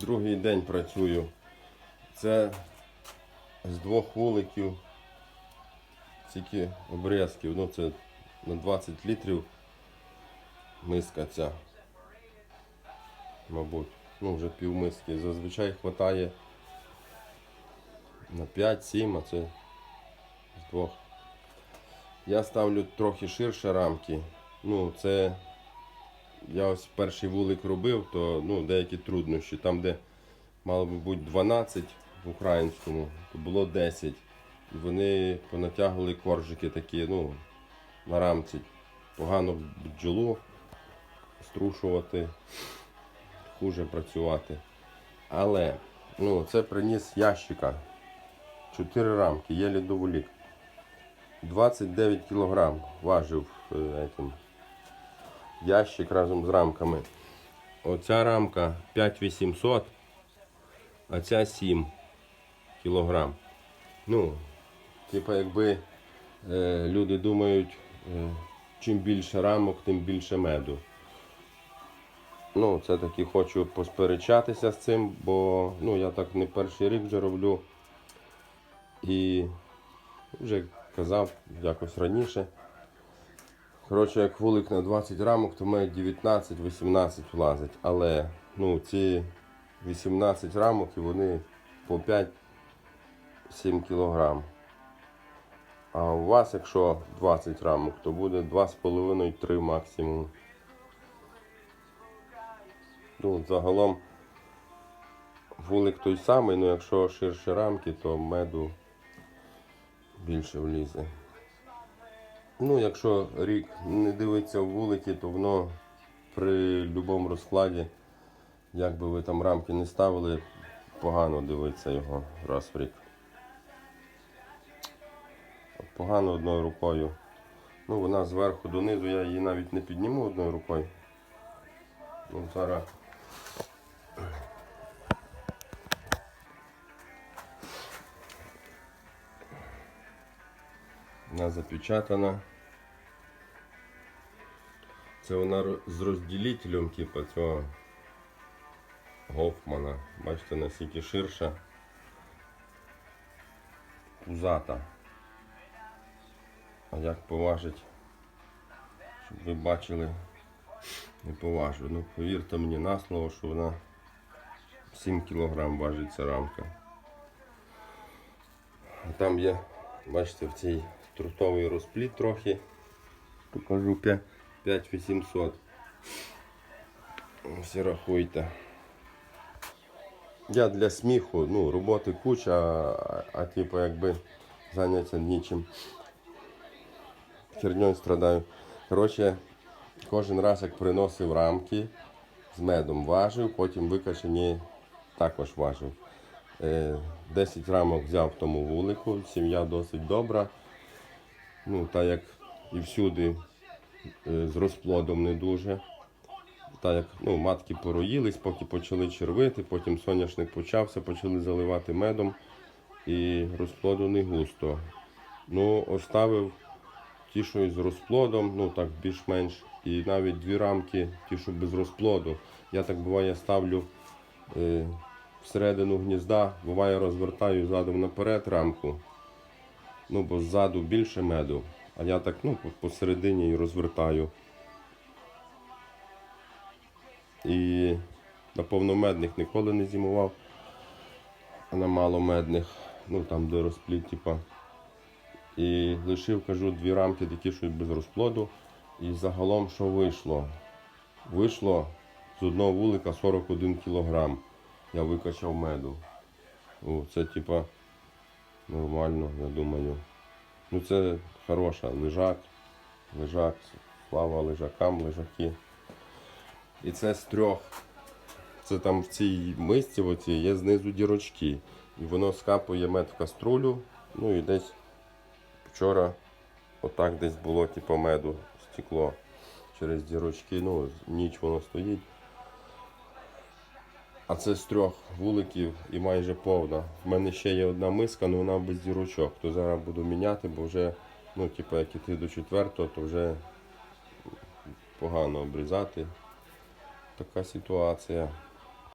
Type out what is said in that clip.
Другий день працюю. Це з двох вуликів, тільки обрізків. Ну це на 20 літрів миска ця. Мабуть. Ну вже пів миски. Зазвичай вистачає на 5-7, а це з двох. Я ставлю трохи ширше рамки. Ну, це я ось перший вулик робив, то ну, деякі труднощі. Там, де мало би бути 12 в українському, то було 10. І вони понатягували коржики такі, ну, на рамці. Погано бджолу струшувати, хуже працювати. Але ну, це приніс ящика. 4 рамки, єлі доволік. 29 кілограм важив е, этим, ящик разом з рамками. Оця рамка 5800, а ця 7 кілограм. Ну, типа якби е, люди думають, е, чим більше рамок, тим більше меду. Ну, це таки хочу посперечатися з цим, бо ну, я так не перший рік вже роблю. І вже казав якось раніше. Коротше, як вулик на 20 рамок, то має 19-18 влазить. Але ну, ці 18 рамок і вони по 5-7 кілограм. А у вас, якщо 20 рамок, то буде 2,5-3 максимум. Ну, загалом вулик той самий, але якщо ширше рамки, то меду більше влізе. Ну, якщо рік не дивиться в вулики, то воно при будь-якому розкладі, як би ви там рамки не ставили, погано дивиться його раз в рік. Погано одною рукою. Ну, вона зверху донизу, я її навіть не підніму одною рукою. Ну, зараз Вона запечатана. Це вона з розділителем, типу цього Гофмана. Бачите, наскільки ширша. Пузата. А як поважить, щоб ви бачили, не поважу. Ну, повірте мені на слово, що вона 7 кг важить ця рамка. А Там є, бачите, в цій трутовий розпліт трохи. Покажу 5800. Всі рахуйте. Я для сміху, ну, роботи куча, а, а типу якби зайнятися нічим. Херньою страдаю. Коротше, кожен раз як приносив рамки з медом важив, потім викачені також важив. Е, 10 рамок взяв в тому вулику, сім'я досить добра. Ну, та як і всюди е, з розплодом не дуже. Та як ну, матки пороїлись, поки почали червити, потім соняшник почався, почали заливати медом і розплоду не густо. Ну, оставив ті, що із розплодом, ну так більш-менш, і навіть дві рамки, ті, що без розплоду. Я так буває ставлю е, всередину гнізда, буває розвертаю задом наперед рамку. Ну, бо ззаду більше меду, а я так ну, посередині і розвертаю. І на повномедних ніколи не зимував, а на маломедних, ну там де розплід, типа. І лишив, кажу, дві рамки такі, що без розплоду. І загалом що вийшло? Вийшло з одного вулика 41 кілограм. Я викачав меду. О, це типа нормально, я думаю. Ну це хороша лежак, лежак, слава лежакам, лежаки. І це з трьох. Це там в цій мисці оцій є знизу дірочки. І воно скапує мед в каструлю. Ну і десь вчора отак десь було типу меду стекло через дірочки. Ну, ніч воно стоїть. А це з трьох вуликів і майже повна. В мене ще є одна миска, але вона без дірочок. То зараз буду міняти, бо вже, ну, типу, як іти до четвертого, то вже погано обрізати. Така ситуація.